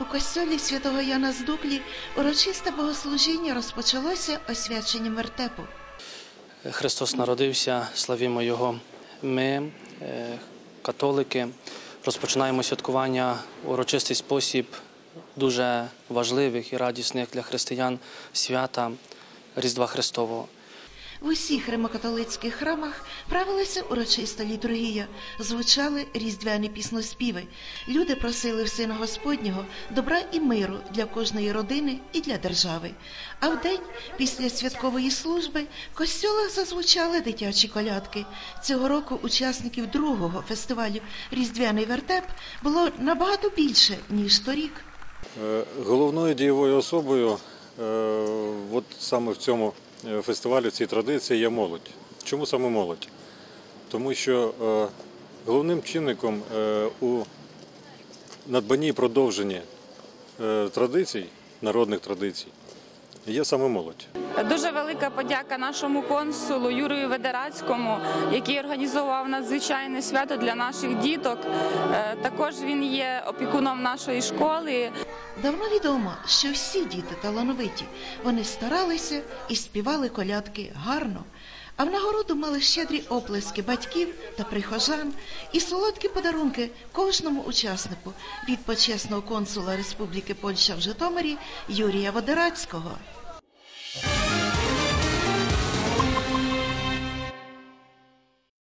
У костьолі святого Яна з Дуклі урочисте богослужіння розпочалося освяченням вертепу. Христос народився, славімо Його. Ми, е, католики, розпочинаємо святкування урочистий спосіб дуже важливих і радісних для християн свята Різдва Христового. В усіх римокатолицьких храмах правилася урочиста літургія, звучали різдвяні пісноспіви. Люди просили в Сина Господнього добра і миру для кожної родини і для держави. А вдень, після святкової служби, в костьолах зазвучали дитячі колядки. Цього року учасників другого фестивалю Різдвяний вертеп було набагато більше, ніж торік. Е, Головною дієвою особою е, от саме в цьому е, фестивалі, цій традиції є молодь. Чому саме молодь? Тому що е, головним чинником е, у надбанні і продовженні традицій, народних традицій, є саме молодь. Дуже велика подяка нашому консулу Юрію Ведерацькому, який організував надзвичайне свято для наших діток. Е, Також він є опікуном нашої школи. Давно відомо, що всі діти талановиті. Вони старалися і співали колядки гарно. А в нагороду мали щедрі оплески батьків та прихожан і солодкі подарунки кожному учаснику від почесного консула Республіки Польща в Житомирі Юрія Водерацького.